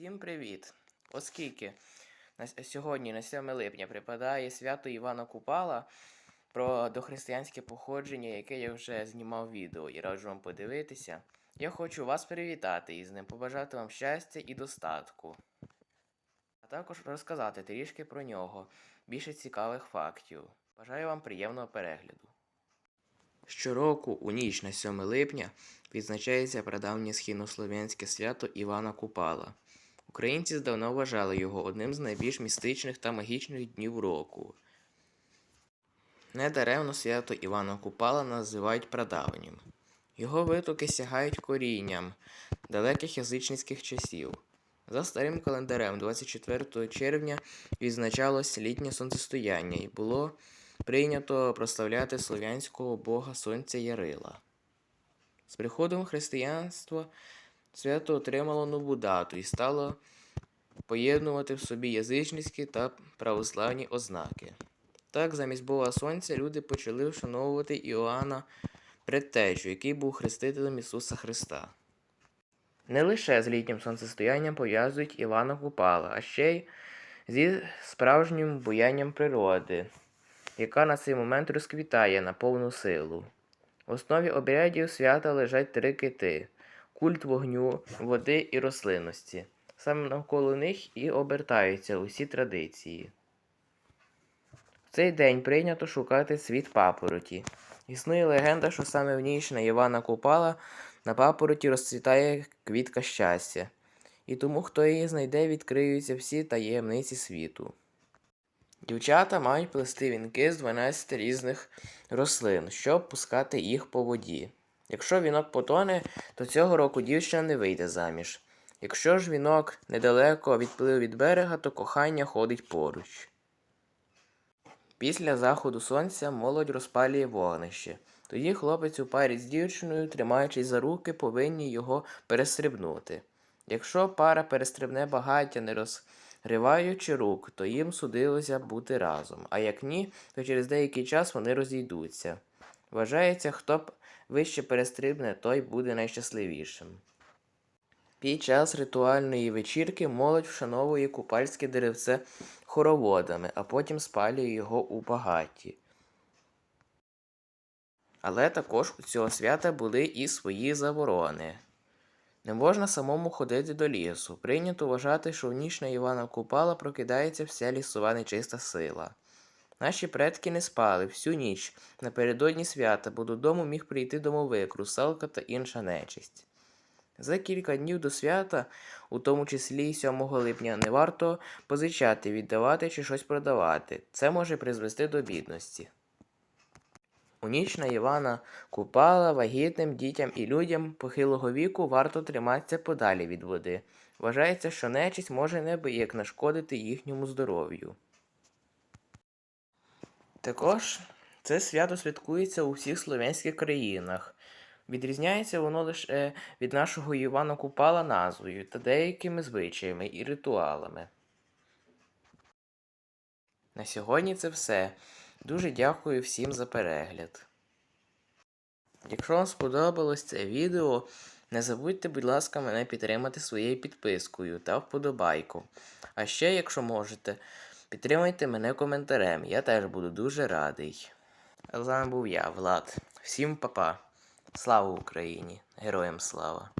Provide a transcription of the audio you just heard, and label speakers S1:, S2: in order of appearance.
S1: Всім привіт! Оскільки на сьогодні, на 7 липня, припадає свято Івана Купала про дохристиянське походження, яке я вже знімав відео і раджу вам подивитися. Я хочу вас привітати із ним, побажати вам щастя і достатку. А також розказати трішки про нього, більше цікавих фактів. Бажаю вам приємного перегляду. Щороку у ніч на 7 липня відзначається прадавнє східнослов'янське свято Івана Купала. Українці здавна вважали його одним з найбільш містичних та магічних днів року. Недаремно свято Івана Купала називають прадавнім. Його витоки сягають корінням далеких язичницьких часів. За старим календарем, 24 червня відзначалось літнє сонцестояння і було прийнято прославляти слов'янського бога сонця Ярила. З приходом християнства свято отримало нову дату і стало поєднувати в собі язичницькі та православні ознаки. Так, замість Бога Сонця люди почали вшановувати Іоанна Предтечу, який був хрестителем Ісуса Христа. Не лише з літнім сонцестоянням пов'язують Івана Купала, а ще й зі справжнім буянням природи, яка на цей момент розквітає на повну силу. В основі обрядів свята лежать три кити культ вогню, води і рослинності. Саме навколо них і обертаються усі традиції. В цей день прийнято шукати світ папороті. Існує легенда, що саме в ніч на Івана Купала на папороті розцвітає квітка щастя, і тому, хто її знайде, відкриються всі таємниці світу. Дівчата мають плести вінки з 12 різних рослин, щоб пускати їх по воді. Якщо вінок потоне, то цього року дівчина не вийде заміж. Якщо ж вінок недалеко відплив від берега, то кохання ходить поруч. Після заходу сонця молодь розпалює вогнище. Тоді хлопець у парі з дівчиною, тримаючись за руки, повинні його перестрибнути. Якщо пара перестрибне багаття, не розриваючи рук, то їм судилося бути разом, а як ні, то через деякий час вони розійдуться. Вважається, хто б вище перестрибне, той буде найщасливішим. Під час ритуальної вечірки молодь вшановує купальське деревце хороводами, а потім спалює його у багатті. Але також у цього свята були і свої заборони. Не можна самому ходити до лісу. Прийнято вважати, що в ніч на Івана Купала прокидається вся лісова нечиста сила. Наші предки не спали всю ніч. Напередодні свята, бо додому міг прийти домовик, русалка та інша нечисть. За кілька днів до свята, у тому числі й 7 липня, не варто позичати, віддавати чи щось продавати. Це може призвести до бідності. У ніч на Івана Купала вагітним дітям і людям похилого віку варто триматися подалі від води. Вважається, що нечисть може неабияк нашкодити їхньому здоров'ю. Також це свято святкується у всіх слов'янських країнах. Відрізняється воно лише від нашого Івана Купала назвою та деякими звичаями і ритуалами. На сьогодні це все. Дуже дякую всім за перегляд. Якщо вам сподобалось це відео, не забудьте, будь ласка, мене підтримати своєю підпискою та вподобайку. А ще, якщо можете, підтримайте мене коментарем, я теж буду дуже радий. А з вами був я, Влад. Всім па-па. Слава Україні! Героям слава!